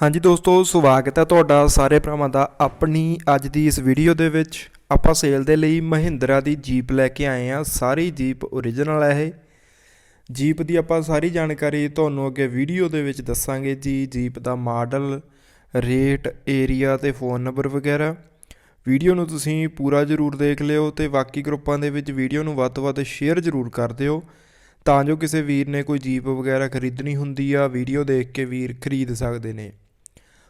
ਹਾਂਜੀ ਦੋਸਤੋ, ਸਵਾਗਤ ਹੈ ਤੁਹਾਡਾ ਸਾਰੇ ਭਰਾਵਾਂ ਦਾ ਆਪਣੀ ਅੱਜ ਦੀ ਇਸ ਵੀਡੀਓ ਦੇ ਵਿੱਚ। ਆਪਾਂ ਸੇਲ ਦੇ ਲਈ ਮਹਿੰਦਰਾ ਦੀ ਜੀਪ ਲੈ ਕੇ ਆਏ ਆ ਸਾਰੀ ਜੀਪ ਓਰੀਜਨਲ ਹੈ ਇਹ। ਜੀਪ ਦੀ ਆਪਾਂ ਸਾਰੀ ਜਾਣਕਾਰੀ ਤੁਹਾਨੂੰ ਅੱਗੇ ਵੀਡੀਓ ਦੇ ਵਿੱਚ ਦੱਸਾਂਗੇ ਜੀ। ਜੀਪ ਦਾ ਮਾਡਲ ਰੇਟ ਏਰੀਆ ਤੇ ਫੋਨ ਨੰਬਰ ਵਗੈਰਾ। ਵੀਡੀਓ ਨੂੰ ਤੁਸੀਂ ਪੂਰਾ ਜ਼ਰੂਰ ਦੇਖ ਲਿਓ ਤੇ ਬਾਕੀ ਗਰੁੱਪਾਂ ਦੇ ਵਿੱਚ ਵੀਡੀਓ ਨੂੰ ਵੱਧ ਤੋਂ ਵੱਧ ਸ਼ੇਅਰ ਜ਼ਰੂਰ ਕਰ ਦਿਓ। ਤਾਂ ਜੋ ਕਿਸੇ ਵੀਰ ਨੇ ਕੋਈ ਜੀਪ ਵਗੈਰਾ ਖਰੀਦਣੀ ਹੁੰਦੀ ਆ ਵੀਡੀਓ ਦੇਖ ਕੇ ਵੀਰ ਖਰੀਦ ਸਕਦੇ ਨੇ।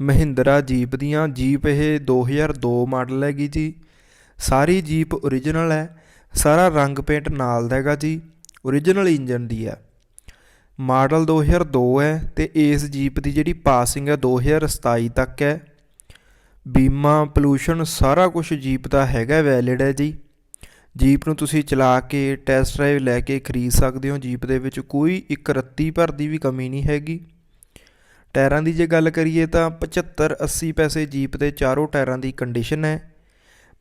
ਮਹਿੰਦਰਾ ਜੀਪ ਦੀਆਂ, ਜੀਪ ਇਹ 2002 ਮਾਡਲ ਹੈਗੀ ਜੀ। ਸਾਰੀ ਜੀਪ ਓਰੀਜਨਲ ਹੈ, ਸਾਰਾ ਰੰਗ ਪੇਂਟ ਨਾਲ ਦਾ ਹੈਗਾ ਜੀ ਓਰੀਜਨਲ ਇੰਜਨ ਦੀ ਹੈ। ਮਾਡਲ 2002 ਹੈ ਤੇ ਇਸ ਜੀਪ ਦੀ ਜਿਹੜੀ ਪਾਸਿੰਗ ਹੈ 2027 ਤੱਕ ਹੈ। ਬੀਮਾ ਪੋਲੂਸ਼ਨ ਸਾਰਾ ਕੁਝ ਜੀਪ ਦਾ ਹੈਗਾ ਵੈਲਿਡ ਹੈ ਜੀ। ਜੀਪ ਨੂੰ ਤੁਸੀਂ ਚਲਾ ਕੇ ਟੈਸਟ ਡਰਾਈਵ ਲੈ ਕੇ ਖਰੀਦ ਸਕਦੇ ਹੋ। ਜੀਪ ਦੇ ਵਿੱਚ ਕੋਈ ਇੱਕ ਰੱਤੀ ਭਰ ਦੀ ਵੀ ਕਮੀ ਨਹੀਂ ਹੈਗੀ। ਟਾਇਰਾਂ ਦੀ ਜੇ ਗੱਲ ਕਰੀਏ ਤਾਂ 75 80 ਪੈਸੇ ਜੀਪ ਦੇ ਚਾਰੋਂ ਟਾਇਰਾਂ ਦੀ ਕੰਡੀਸ਼ਨ ਹੈ।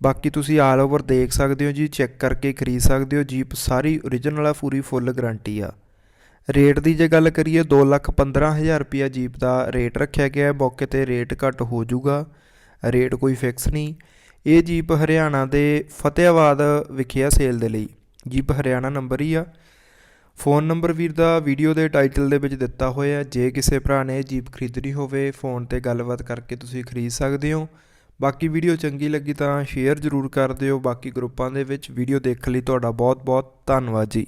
ਬਾਕੀ ਤੁਸੀਂ ਆਲ ਓਵਰ ਦੇਖ ਸਕਦੇ ਹੋ ਜੀ ਚੈੱਕ ਕਰਕੇ ਖਰੀਦ ਸਕਦੇ ਹੋ। ਜੀਪ ਸਾਰੀ ਓਰੀਜਨਲ ਆ, ਪੂਰੀ ਫੁੱਲ ਗਾਰੰਟੀ ਆ। ਰੇਟ ਦੀ ਜੇ ਗੱਲ ਕਰੀਏ 215000 ਰੁਪਿਆ ਜੀਪ ਦਾ ਰੇਟ ਰੱਖਿਆ ਗਿਆ ਹੈ। ਮੌਕੇ ਤੇ ਰੇਟ ਘੱਟ ਹੋ ਜਾਊਗਾ, ਰੇਟ ਕੋਈ ਫਿਕਸ ਨਹੀਂ। ਇਹ ਜੀਪ ਹਰਿਆਣਾ ਦੇ ਫਤਿਆਬਾਦ ਵਿਖੇ ਆ ਸੇਲ ਦੇ ਲਈ। ਜੀਪ ਹਰਿਆਣਾ ਨੰਬਰ ਹੀ ਆ। ਫੋਨ ਨੰਬਰ ਵੀਰ ਦਾ ਵੀਡੀਓ ਦੇ ਟਾਈਟਲ ਦੇ ਵਿੱਚ ਦਿੱਤਾ ਹੋਇਆ ਜੇ ਕਿਸੇ ਭਰਾ ਨੇ ਜੀਪ ਖਰੀਦਣੀ ਹੋਵੇ, ਫੋਨ ਤੇ ਗੱਲਬਾਤ ਕਰਕੇ ਤੁਸੀਂ ਖਰੀਦ ਸਕਦੇ ਹੋ। ਬਾਕੀ ਵੀਡੀਓ ਚੰਗੀ ਲੱਗੀ ਤਾਂ ਸ਼ੇਅਰ ਜ਼ਰੂਰ ਕਰ ਦਿਓ। ਬਾਕੀ ਗਰੁੱਪਾਂ ਦੇ ਵਿੱਚ ਵੀਡੀਓ ਦੇਖਣ ਲਈ। ਤੁਹਾਡਾ ਬਹੁਤ ਬਹੁਤ ਧੰਨਵਾਦ ਜੀ।